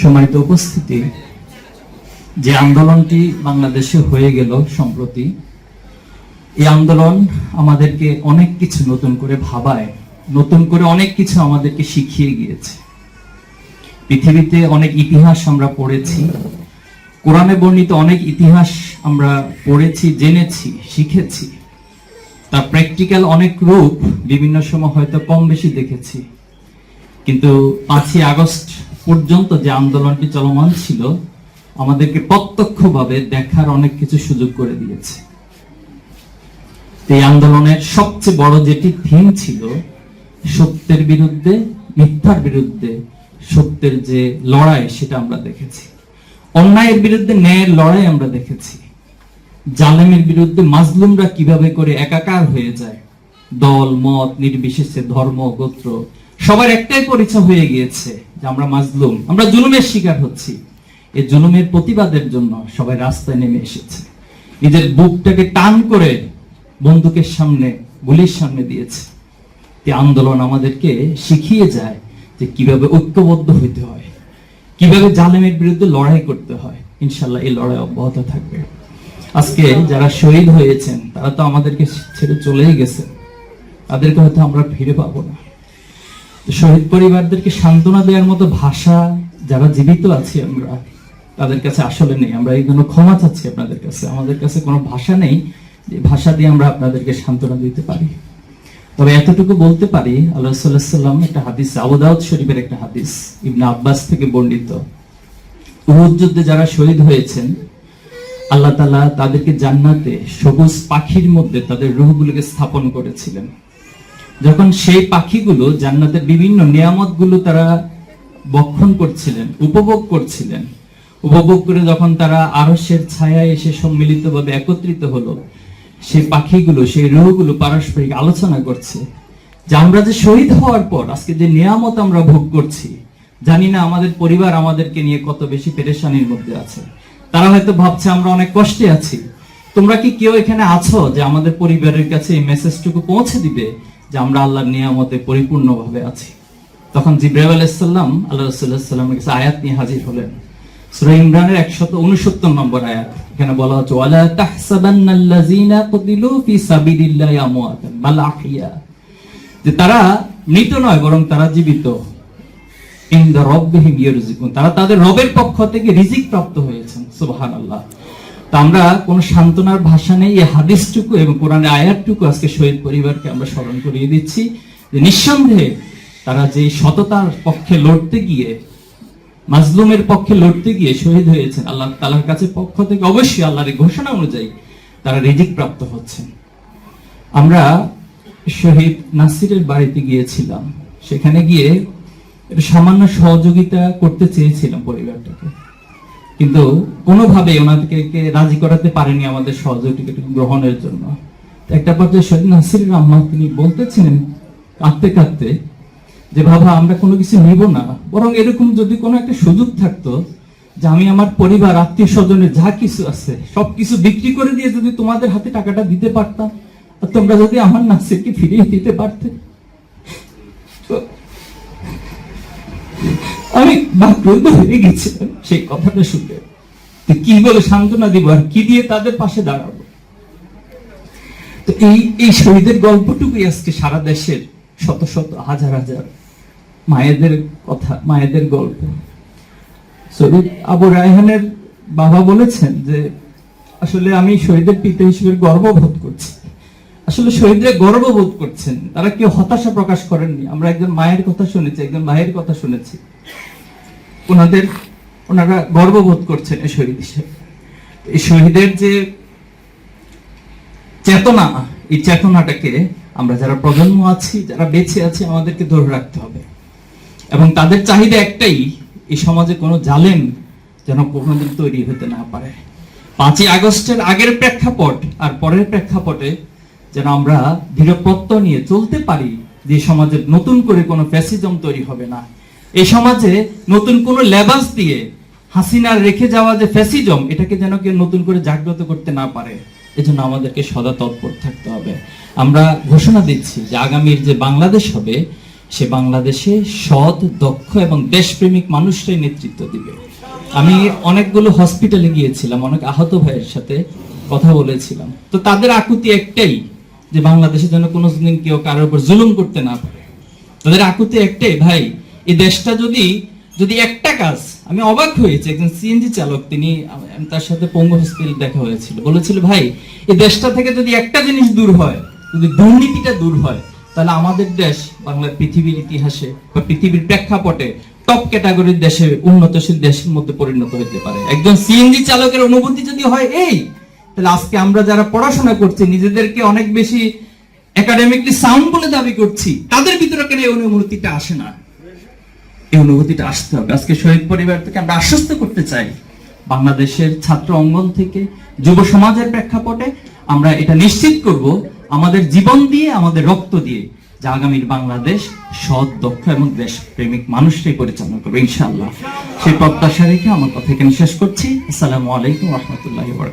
সম্মানিত উপস্থিতি, যে আন্দোলনটি বাংলাদেশে হয়ে গেল সম্প্রতি, এই আন্দোলন আমাদেরকে অনেক কিছু নতুন করে ভাবায়, নতুন করে অনেক কিছু আমাদেরকে শিখিয়ে গিয়েছে। পৃথিবীতে অনেক ইতিহাস আমরা পড়েছি, কোরআনে বর্ণিত অনেক ইতিহাস আমরা পড়েছি, জেনেছি, শিখেছি। তার প্র্যাকটিক্যাল অনেক রূপ বিভিন্ন সময় হয়তো কম বেশি দেখেছি। কিন্তু পাঁচই আগস্ট পর্যন্ত যে আন্দোলনটি চলমান ছিল, আমাদেরকে প্রত্যক্ষভাবে দেখার অনেক কিছু সুযোগ করে দিয়েছে। এই আন্দোলনের সবচেয়ে বড় যেটি থিম ছিল, সত্যের বিরুদ্ধে, মিথ্যার বিরুদ্ধে সত্যের যে লড়াই সেটা আমরা দেখেছি। অন্যায়ের বিরুদ্ধে ন্যায়ের লড়াই আমরা দেখেছি। জালেমের বিরুদ্ধে মাজলুমরা কীভাবে করে একাকার হয়ে যায়, দল, মত, নির্বিশেষে ধর্ম, গোত্র, সবার একটাই পরিচয় হয়ে গিয়েছে। যে আমরা মাজলুম, আমরা জুলুমের শিকার হচ্ছি। এই জুলুমের প্রতিবাদের জন্য সবাই রাস্তায় নেমে এসেছে। নিজের বুকটাকে টান করে বন্দুকের সামনে, গুলির সামনে দিয়েছে। এই আন্দোলন আমাদেরকে শিখিয়ে যায় যে কীভাবে ঐক্যবদ্ধ হইতে হয়, কীভাবে জালেমের বিরুদ্ধে লড়াই করতে হয়। ইনশাল্লাহ এই লড়াই অব্যাহত থাকবে। আজকে যারা শহীদ হয়েছেন, তারা তো আমাদেরকে ছেড়ে চলেই গেছে তাদেরকে হয়তো আমরা ফিরে পাবো না। তো শহীদ পরিবারদেরকে সান্ত্বনা দেওয়ার মতো ভাষা যারা জীবিত আছি আমরা, তাদের কাছে আসলে নেই। আমরা এই জন্য ক্ষমা চাচ্ছি আপনাদের কাছে। আমাদের কাছে কোনো ভাষা নেই যে ভাষা দিয়ে আমরা আপনাদেরকে সান্ত্বনা দিতে পারি। তবে এতটুকু বলতে পারি, আল্লাহ সাল্লাহ সাল্লাম একটা হাদিস আবুদাউদ শরীফের একটা হাদিস, ইবনে আব্বাস থেকে বর্ণিত। উহুদ যারা শহীদ হয়েছেন, আল্লাহ তালা তাদেরকে জান্নাতে সবুজ পাখির মধ্যে তাদের রুহগুলোকে স্থাপন করেছিলেন। যখন সেই পাখিগুলো জান্নাতের বিভিন্ন নিয়ামতগুলো তারা বক্ষণ করছিলেন, উপভোগ করছিলেন, উপভোগ করে যখন তারা আরসের ছায়ায় এসে সম্মিলিতভাবে একত্রিত হলো, সেই পাখিগুলো, সেই রুহগুলো পারস্পরিক আলোচনা করছে যে আমরা যে শহীদ হওয়ার পর, আজকে যে নিয়ামত আমরা ভোগ করছি, জানি না আমাদের পরিবার আমাদেরকে নিয়ে কত বেশি পেরেশানির মধ্যে আছে। তারা হয়তো ভাবছে আমরা অনেক কষ্টে আছি। তোমরা কি কেউ এখানে আছো যে আমাদের পরিবারের কাছে এই মেসেজটুকু পৌঁছে দিবে? যে আমরা আল্লাহর নিয়ামতে পরিপূর্ণভাবে আছি। তখন জিব্রাইল আলাইসাল্লাম আল্লাহ রসুল্লাহামের কাছে আয়াত নিয়ে হাজির হলেন। সূরা ইমরানের 169 নম্বর আয়াত। এখানে বলা হচ্ছে, ওয়ালা তাহসাবান্নাল্লাযিনা কুতিলু ফি সাবিলিল্লাহি আমওয়াতান, বাল যে তারা মৃত নয়, বরং তারা জীবিত। ইনদা রাব্বিহিম ইয়ারযুকুন তারা তাদের রবের পক্ষ থেকে রিজিক প্রাপ্ত হয়েছেন, সুবহানাল্লাহ। আমরা কোন সান্ত্বনার ভাষা নেই, এই হাদিসটুকু এবং কোরআনের আয়াতটুকু আজকে শহীদ পরিবারকে আমরা স্মরণ করিয়ে দিচ্ছি। যে নিঃসন্দেহে তারা যে সততার পক্ষে লড়তে গিয়ে, মাজলুমের পক্ষে লড়তে গিয়ে শহীদ হয়েছেন, আল্লাহ তালার কাছে পক্ষ থেকে অবশ্যই আল্লাহর ঘোষণা অনুযায়ী তারা রিজিক প্রাপ্ত হচ্ছেন। আমরা শহীদ নাসিরের বাড়িতে গিয়েছিলাম। সেখানে গিয়ে সামান্য সহযোগিতা করতে চেয়েছিলাম পরিবারটাকে। কিন্তু কোনোভাবে ওনাদেরকে রাজি করাতে পারেনি আমাদের সহযোগিতা গ্রহণের জন্য। একটা পর্যায়ে শহীদ নাসির আম্মা তিনি বলতেছিলেন কাঁদতে কাঁদতে যে, বাবা, আমরা কোনো কিছু নিব না। বরং এরকম যদি কোনো একটা সুযোগ থাকতো যে আমি আমার পরিবার, আত্মীয় স্বজনের যা কিছু আছে সবকিছু বিক্রি করে দিয়ে যদি তোমাদের হাতে টাকাটা দিতে পারতাম তোমরা যদি আমার নাসিরকে ফিরিয়ে দিতে পারতে। আমি বাক্রুদ্ধ হয়ে গেছিলাম সেই কথাটা শুনে কি বলে সান্ত্বনা দিব আর কি দিয়ে তাদের পাশে দাঁড়াবো? তো এই এই শহীদের গল্পটুকুই আজকে সারা দেশের শত শত, হাজার হাজার মায়েদের কথা, মায়েদের গল্প। শহীদ আবু রায়হানের বাবা বলেছেন যে, আসলে আমি শহীদের পিতা হিসেবে গর্ববোধ করছি। আসলে শহীদরা গর্ববোধ করছেন। তারা কেউ হতাশা প্রকাশ করেননি। আমরা একজন মায়ের কথা শুনেছি, একজন মায়ের কথা শুনেছি। ওনাদের, ওনারা গর্ববোধ করছেন এই শহীদ হিসেবে। এই শহীদের যে চেতনা, এই চেতনাটাকে আমরা যারা প্রজন্ম আছি, যারা বেঁচে আছি, আমাদেরকে ধরে রাখতে হবে। এবং তাদের চাহিদা একটাই, এই সমাজে কোনো জালেম যেন কোনোদিন তৈরি হতে না পারে। পাঁচই আগস্টের আগের প্রেক্ষাপট আর পরের প্রেক্ষাপটে যেন আমরা দৃঢ় নিয়ে চলতে পারি, যে সমাজে নতুন করে কোনো ফ্যাসিজম তৈরি হবে না। এই সমাজে নতুন কোনো লেবাস দিয়ে হাসিনার রেখে যাওয়া যে ফ্যাসিজম এটাকে যেন কেউ নতুন করে জাগ্রত করতে না পারে, এজন্য আমাদেরকে সদা তৎপর থাকতে হবে। আমরা ঘোষণা দিচ্ছি যে আগামীর যে বাংলাদেশ হবে, সে বাংলাদেশে সৎ, দক্ষ এবং দেশপ্রেমিক মানুষরাই নেতৃত্ব দিবে। আমি অনেকগুলো হসপিটালে গিয়েছিলাম, অনেক আহত ভাইয়ের সাথে কথা বলেছিলাম। তো তাদের আকুতি একটাই যে বাংলাদেশে যেন কোনোদিন কেউ কারোর উপর জুলুম করতে না পারে। তাদের আকুতি একটাই, ভাই, এই দেশটা যদি যদি একটা কাজ, আমি অবাক হয়েছি, একজন সিএনজি চালক, তিনি তার সাথে পঙ্গু হসপিটাল দেখা হয়েছিল। বলেছিল, ভাই, এই দেশটা থেকে যদি একটা জিনিস দূর হয়, যদি দুর্নীতিটা দূর হয়, তাহলে আমাদের দেশ, বাংলার পৃথিবীর ইতিহাসে বা পৃথিবীর প্রেক্ষাপটে টপ ক্যাটাগরির দেশে উন্নতশীল দেশের মধ্যে পরিণত হতে পারে। একজন সিএনজি চালকের অনুভূতি যদি হয় এই তাহলে আজকে আমরা যারা পড়াশোনা করছি, নিজেদেরকে অনেক বেশি একাডেমিকলি সাউন্ড বলে দাবি করছি, তাদের ভিতরে কেন এই অনুভূতিটা আসে না? এই অনুভূতিটা আসতে হবে। আজকে শহীদ পরিবার থেকে আমরা আশ্বস্ত করতে চাই, বাংলাদেশের ছাত্র অঙ্গন থেকে যুব সমাজের প্রেক্ষাপটে আমরা এটা নিশ্চিত করব, আমাদের জীবন দিয়ে, আমাদের রক্ত দিয়ে, যে আগামীর বাংলাদেশ সৎ, দক্ষ এবং দেশপ্রেমিক মানুষরাই পরিচালনা করবে, ইনশাআল্লাহ। সেই প্রত্যাশা রেখে আমার কথা এখানে শেষ করছি। আসসালামু আলাইকুম রহমতুল্লাহ বরকাত